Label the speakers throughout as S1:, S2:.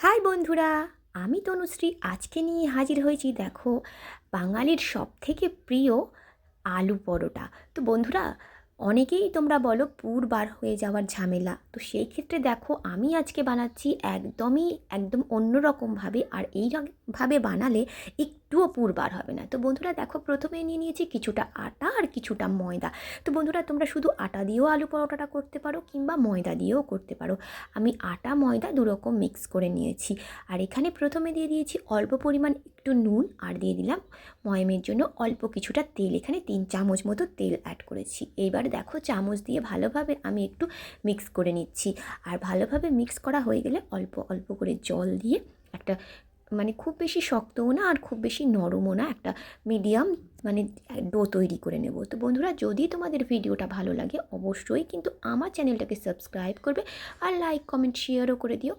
S1: High বন্ধুরা, আমি তনুশ্রী। আজকে নিয়ে হাজির হয়েছি, দেখো, বাঙালির সব থেকে প্রিয় আলু পরোটা। তো বন্ধুরা, অনেকেই তোমরা বলো পুর বার হয়ে যাওয়ার ঝামেলা। তো সেই ক্ষেত্রে দেখো, আমি আজকে বানাচ্ছি একদমই, একদম অন্যরকমভাবে। আর এইভাবে বানালে একটুও পুর বার হবে না। তো বন্ধুরা দেখো প্রথমে নিয়ে নিয়েছি কিছুটা আটা আর কিছুটা ময়দা। তো বন্ধুরা তোমরা শুধু আটা দিয়েও আলু পরোটাটা করতে পারো কিংবা ময়দা দিয়েও করতে পারো। আমি আটা, ময়দা দুরকম মিক্স করে নিয়েছি। আর এখানে প্রথমে দিয়ে দিয়েছি অল্প পরিমাণ একটু নুন আর দিয়ে দিলাম ময়মের জন্য অল্প কিছুটা তেল। এখানে তিন চামচ মতো তেল অ্যাড করেছি। এইবার দেখো চামচ দিয়ে ভালোভাবে আমি একটু মিক্স করে নিচ্ছি। আর ভালোভাবে মিক্স করা হয়ে গেলে অল্প অল্প করে জল দিয়ে একটা মানে খুব বেশি শক্তও না আর খুব বেশি নরমও না একটা মিডিয়াম মানে ডো তৈরি করে নেব। তো বন্ধুরা, যদি তোমাদের ভিডিওটা ভালো লাগে, অবশ্যই কিন্তু আমার চ্যানেলটাকে সাবস্ক্রাইব করবে আর লাইক কমেন্ট শেয়ারও করে দিও।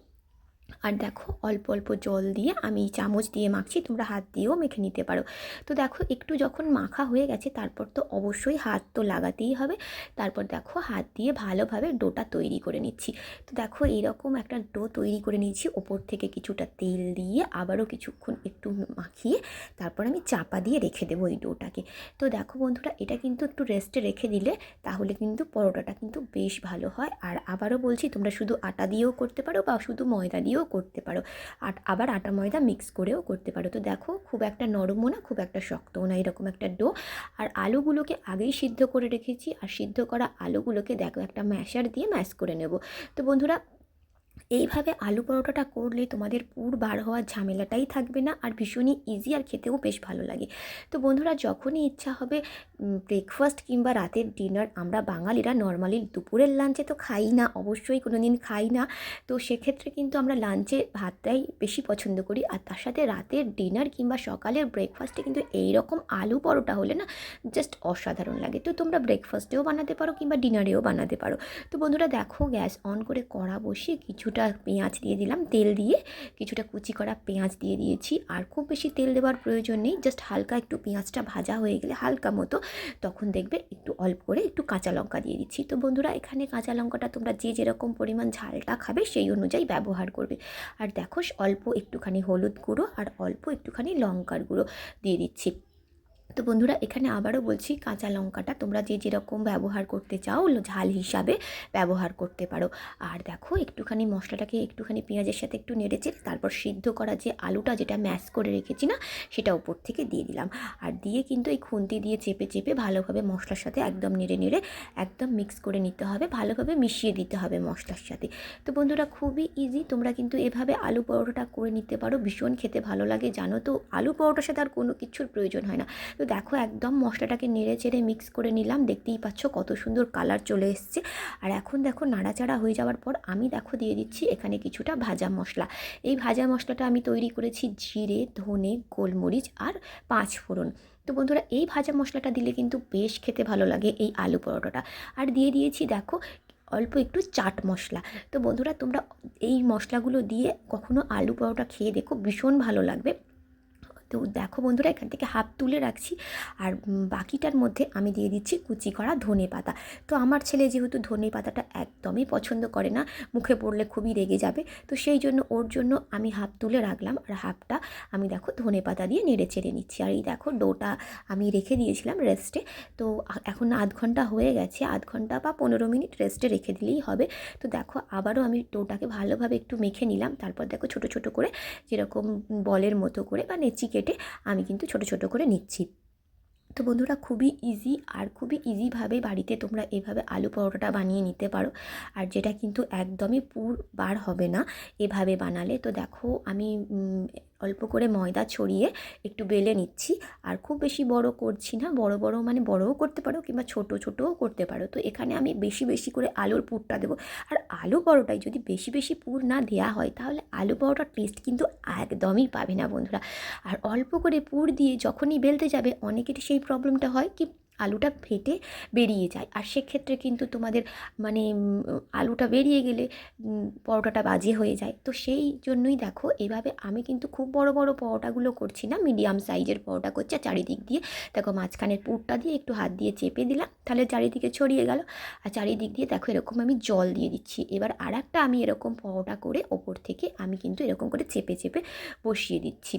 S1: আর দেখো অল্প অল্প জল দিয়ে আমি চামচ দিয়ে মাখছি, তোমরা হাত দিয়েও মেখে নিতে পারো। তো দেখো একটু যখন মাখা হয়ে গেছে, তারপর তো অবশ্যই হাত তো লাগাতেই হবে। তারপর দেখো হাত দিয়ে ভালোভাবে ডোটা তৈরি করে নিচ্ছি। তো দেখো এরকম একটা ডো তৈরি করে নিয়েছি, ওপর থেকে কিছুটা তেল দিয়ে আবারও কিছুক্ষণ একটু মাখিয়ে তারপর আমি চাপা দিয়ে রেখে দেবো এই ডোটাকে। তো দেখো বন্ধুরা, এটা কিন্তু একটু রেস্টে রেখে দিলে তাহলে কিন্তু পরোটাটা কিন্তু বেশ ভালো হয়। আর আবারও বলছি, তোমরা শুধু আটা দিয়েও করতে পারো বা শুধু ময়দা দিয়েও করতে পারো। আর আবার আটা ময়দা মিক্স করেও করতে পারো। তো দেখো, খুব একটা নরমও না, খুব একটা শক্তও না এরকম একটা ডো আর আলুগুলোকে আগেই সিদ্ধ করে রেখেছি। আর সিদ্ধ করা আলুগুলোকে দেখো একটা ম্যাশার দিয়ে ম্যাশ করে নেব। তো বন্ধুরা এইভাবে আলু পরোটাটা করলে তোমাদের পুর বার হওয়ার ঝামেলাটাই থাকবে না আর ভীষণই ইজি আর খেতেও বেশ ভালো লাগে। তো বন্ধুরা, যখনই ইচ্ছা হবে ব্রেকফাস্ট কিংবা রাতের ডিনার আমরা বাঙালিরা নর্মালি দুপুরের লাঞ্চে তো খাই না, অবশ্যই কোনো দিন খাই না। তো সেক্ষেত্রে কিন্তু আমরা লাঞ্চে ভাতটাই বেশি পছন্দ করি। আর তার সাথে রাতের ডিনার কিংবা সকালের ব্রেকফাস্টে কিন্তু এই রকম আলু পরোটা হলে না জাস্ট অসাধারণ লাগে। তো তোমরা ব্রেকফাস্টেও বানাতে পারো কিংবা ডিনারেও বানাতে পারো। তো বন্ধুরা, দেখো গ্যাস অন করে কড়া বসিয়ে কিছুটা পেঁয়াজ দিয়ে দিলাম। তেল দিয়ে কিছুটা কুচি করা পেঁয়াজ দিয়ে দিয়েছি। আর খুব বেশি তেল দেওয়ার প্রয়োজন নেই। জাস্ট হালকা একটু পেঁয়াজটা ভাজা হয়ে গেলে হালকা মতো তখন দেখবে একটু অল্প করে একটু কাঁচা লঙ্কা দিয়ে দিচ্ছি। তো বন্ধুরা, এখানে কাঁচা লঙ্কাটা তোমরা যে যেরকম পরিমাণ ঝালটা খাবে সেই অনুযায়ী ব্যবহার করবে। আর দেখো, অল্প একটুখানি হলুদ গুঁড়ো আর অল্প একটুখানি লঙ্কার গুঁড়ো দিয়ে দিচ্ছি। তো বন্ধুরা, এখানে আবারও বলছি কাঁচা লঙ্কাটা তোমরা যে যেরকম ব্যবহার করতে চাও ঝাল হিসাবে ব্যবহার করতে পারো। আর দেখো, একটুখানি মশলাটাকে একটুখানি পেঁয়াজের সাথে একটু নেড়েছে তারপর সিদ্ধ করা যে আলুটা যেটা ম্যাশ করে রেখেছি না, সেটা উপর থেকে দিয়ে দিলাম। আর দিয়ে কিন্তু এই খুন্তি দিয়ে চেপে চেপে ভালোভাবে মশলার সাথে একদম নেড়ে নেড়ে একদম মিক্স করে নিতে হবে, ভালোভাবে মিশিয়ে দিতে হবে মশলার সাথে। তো বন্ধুরা, খুবই ইজি তোমরা কিন্তু এভাবে আলু পরোটাটা করে নিতে পারো, ভীষণ খেতে ভালো লাগে, জানো তো? আলু পরোটার সাথে আর কোনো কিছুর প্রয়োজন হয় না। তো দেখো একদম মশলাটাকে নেড়ে চেড়ে মিক্স করে নিলাম। দেখতেই পাচ্ছ কত সুন্দর কালার চলে এসছে। আর এখন দেখো নাড়াচাড়া হয়ে যাওয়ার পর আমি দেখো দিয়ে দিচ্ছি এখানে কিছুটা ভাজা মশলা। এই ভাজা মশলাটা আমি তৈরি করেছি জিরে, ধনে, গোলমরিচ আর পাঁচ ফোড়ন। তো বন্ধুরা, এই ভাজা মশলাটা দিলে কিন্তু বেশ খেতে ভালো লাগে এই আলু পরোটাটা। আর দিয়ে দিয়েছি দেখো অল্প একটু চাট মশলা। তো বন্ধুরা, তোমরা এই মশলাগুলো দিয়ে কখনো আলু পরোটা খেয়ে দেখো ভীষণ ভালো লাগবে। তো দেখো বন্ধুরা, এখান থেকে হাফ তুলে রাখছি আর বাকিটার মধ্যে আমি দিয়ে দিচ্ছি কুচি করা ধনে পাতা। তো আমার ছেলে যেহেতু ধনে পাতাটা একদমই পছন্দ করে না, মুখে পড়লে খুবই রেগে যাবে, তো সেই জন্য ওর জন্য আমি হাফ তুলে রাখলাম আর হাফটা আমি দেখো ধনে পাতা দিয়ে নেড়ে চেড়ে নিচ্ছি। আর এই দেখো ডোটা আমি রেখে দিয়েছিলাম রেস্টে, তো এখন আধ ঘণ্টা হয়ে গেছে, আধ ঘণ্টা বা পনেরো মিনিট রেস্টে রেখে দিলেই হবে। তো দেখো আবারও আমি ডোটাকে ভালোভাবে একটু মেখে নিলাম, তারপর দেখো ছোট ছোট করে যেরকম বলের মতো করে বা নেচি কেটে আমি কিন্তু ছোট ছোট করে নিচ্ছি। তো বন্ধুরা খুবই ইজি আর খুবই ইজিভাবে বাড়িতে তোমরা এভাবে আলু পরোটাটা বানিয়ে নিতে পারো। আর যেটা কিন্তু একদমই পুর বার হবে না এভাবে বানালে। তো দেখো আমি অল্প করে ময়দা ছড়িয়ে একটু বেলে নিচ্ছি। আর খুব বেশি বড় করছি না, বড় বড় মানে বড়ও করতে পারো কিংবা ছোট ছোটও করতে পারো। তো এখানে আমি বেশি বেশি করে আলুর পুরটা দেবো। আর আলু পরোটায় যদি বেশি বেশি পুর না দেওয়া হয়, তাহলে আলু পরোটার টেস্ট কিন্তু একদমই পাবে না বন্ধুরা। আর অল্প করে পুর দিয়ে যখনই বেলতে যাবে, অনেকেরই সেই প্রবলেমটা হয় কি আলুটা ফেটে বেরিয়ে যায়। আর সেক্ষেত্রে কিন্তু তোমাদের মানে আলুটা বেরিয়ে গেলে পরোটাটা বাজে হয়ে যায়। তো সেই জন্যই দেখো, এভাবে আমি কিন্তু খুব বড় বড় পরোটাগুলো করছি না। মিডিয়াম সাইজের পরোটা করছি। আর চারিদিক দিয়ে দেখো মাঝখানের পুরটা দিয়ে একটু হাত দিয়ে চেপে দিলাম। তাহলে চারিদিকে ছড়িয়ে গেল। আর চারিদিক দিয়ে দেখো এরকম আমি জল দিয়ে দিচ্ছি। এবার আর আমি এরকম পরোটা করে ওপর থেকে আমি কিন্তু এরকম করে চেপে চেপে বসিয়ে দিচ্ছি।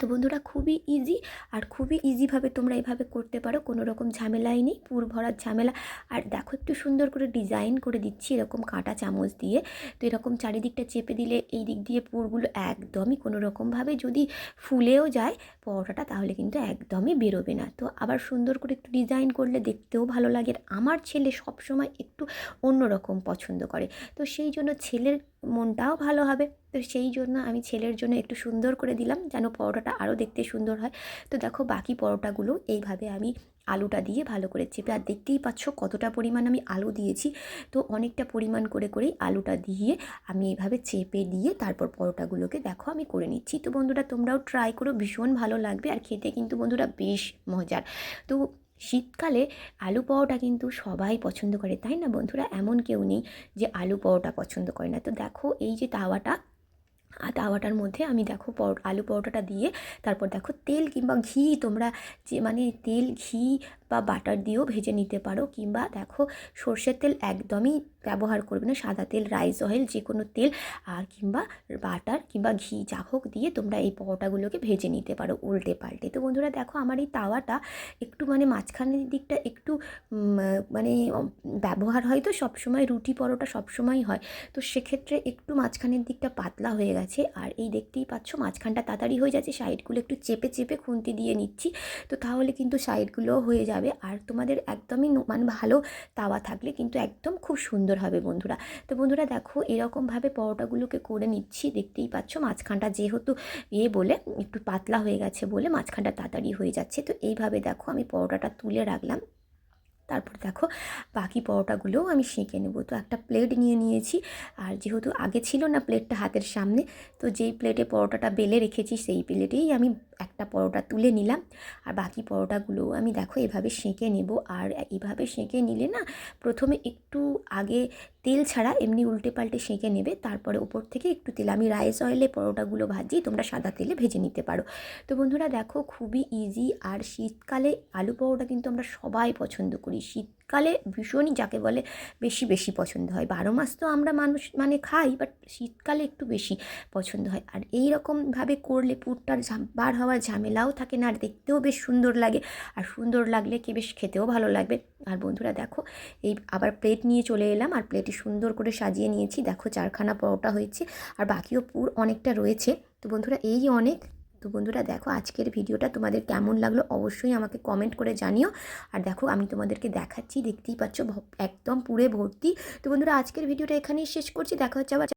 S1: তো বন্ধুরা খুবই ইজি আর খুবই ইজিভাবে তোমরা এভাবে করতে পারো, কোনো রকম ঝামেলাই নেই, পুর ভরার ঝামেলা। আর দেখো একটু সুন্দর করে ডিজাইন করে দিচ্ছি এরকম কাঁটা চামচ দিয়ে। তো এরকম চারিদিকটা চেপে দিলে এই দিক দিয়ে পুরগুলো একদমই কোনো রকমভাবে যদি ফুলেও যায় পরোটাটা, তাহলে কিন্তু একদমই বেরোবে না। তো আবার সুন্দর করে একটু ডিজাইন করলে দেখতেও ভালো লাগে। আমার ছেলে সবসময় একটু অন্যরকম পছন্দ করে। তো সেই জন্য ছেলের মনটাও ভালো হবে। তো সেই জন্য আমি ছেলের জন্য একটু সুন্দর করে দিলাম যেন পরোটাটা আরও দেখতে সুন্দর হয়। তো দেখো বাকি পরোটাগুলো এইভাবে আমি আলুটা দিয়ে ভালো করে চেপে, আর দেখতেই পাচ্ছ কতটা পরিমাণ আমি আলু দিয়েছি। তো অনেকটা পরিমাণ করে, করেই আলুটা দিয়ে আমি এইভাবে চেপে দিয়ে তারপর পরোটাগুলোকে দেখো আমি করে নিচ্ছি। তো বন্ধুরা তোমরাও ট্রাই করো, ভীষণ ভালো লাগবে। আর খেতে কিন্তু বন্ধুরা বেশ মজার। তো শীতকালে আলু পরোটা কিন্তু সবাই পছন্দ করে, তাই না বন্ধুরা? এমন কেউ নেই যে আলু পরোটা পছন্দ করে না। তো দেখো এই যে তাওয়াটা আর তাওয়াটার মধ্যে আমি দেখো আলু পরোটাটা দিয়ে তারপর দেখো তেল কিংবা ঘি, তোমরা যে মানে তেল, ঘি বা বাটার দিয়েও ভেজে নিতে পারো কিংবা দেখো সর্ষের তেল একদমই ব্যবহার করবে না। সাদা তেল রাইস অয়েল যে কোনো তেল আর কিংবা বাটার কিংবা ঘি যা হোক দিয়ে তোমরা এই পরোটাগুলোকে ভেজে নিতে পারো উল্টে পাল্টে। তো বন্ধুরা দেখো আমার এই তাওয়াটা একটু মানে মাঝখানের দিকটা একটু মানে ব্যবহার হয় তো সবসময়, রুটি পরোটা সবসময় হয়। তো সেক্ষেত্রে একটু মাঝখানের দিকটা পাতলা হয়ে গেছে আর এই দেখতেই পাচ্ছ মাঝখানটা তাড়াতাড়ি হয়ে যাচ্ছে সাইডগুলো একটু চেপে চেপে খুন্তি দিয়ে নিচ্ছি। তো তাহলে কিন্তু সাইডগুলোও হয়ে যাবে। আর তোমাদের একদমই মানে ভালো তাওয়া থাকলে কিন্তু একদম খুব সুন্দর হবে বন্ধুরা। তো বন্ধুরা দেখো, এরকমভাবে পরোটাগুলোকে করে নিচ্ছি। দেখতেই পাচ্ছ মাঝখানটা যেহেতু এ বলে, একটু পাতলা হয়ে গেছে বলে মাঝখানটা তাড়াতাড়ি হয়ে যাচ্ছে। তো এইভাবে দেখো আমি পরোটাটা তুলে রাখলাম। তারপর দেখো বাকি পরোটাগুলোও আমি সেঁকে নেব। তো একটা প্লেট নিয়ে নিয়েছি। আর যেহেতু আগে ছিল না প্লেটটা হাতের সামনে, তো যেই প্লেটে পরোটাটা বেলে রেখেছি সেই প্লেটেই আমি একটা পরোটা তুলে নিলাম। আর বাকি পরোটাগুলো আমি দেখো এভাবে সেঁকে নেব। আর এইভাবে সেঁকে নিলে না, প্রথমে একটু আগে তেল ছাড়া এমনি উল্টে পাল্টে সেঁকে নেবে। তারপরে ওপর থেকে একটু তেল, আমি রাইস অয়েলে পরোটাগুলো ভাজি, তোমরা সাদা তেলে ভেজে নিতে পারো। তো বন্ধুরা দেখো, খুবই ইজি আর শীতকালে আলু পরোটা কিন্তু আমরা সবাই পছন্দ করি। শীতকালে ভীষণই যাকে বলে বেশি বেশি পছন্দ হয়। বারো মাস তো আমরা মানুষ মানে খাই বাট শীতকালে একটু বেশি পছন্দ হয়। আর এই রকমভাবে করলে পুরটার বার হওয়ার ঝামেলাও থাকে না, আর দেখতেও বেশ সুন্দর লাগে। আর সুন্দর লাগলে কি বেশ খেতেও ভালো লাগবে। আর বন্ধুরা দেখো, এই আবার প্লেট নিয়ে চলে এলাম, আর প্লেটে সুন্দর করে সাজিয়ে নিয়েছি। দেখো চারখানা পরোটা হয়েছে, আর বাকিও পুর অনেকটা রয়েছে। তো বন্ধুরা, এই অনেক তো বন্ধুরা দেখো আজকের ভিডিওটা তোমাদের কেমন লাগল অবশ্যই আমাকে কমেন্ট করে জানিও। আর দেখো আমি তোমাদেরকে দেখাচ্ছি, দেখতেই পাচ্ছ একদম পুরে ভর্তি। তো বন্ধুরা আজকের ভিডিওটা এখানেই শেষ করছি, দেখা হচ্ছে আবার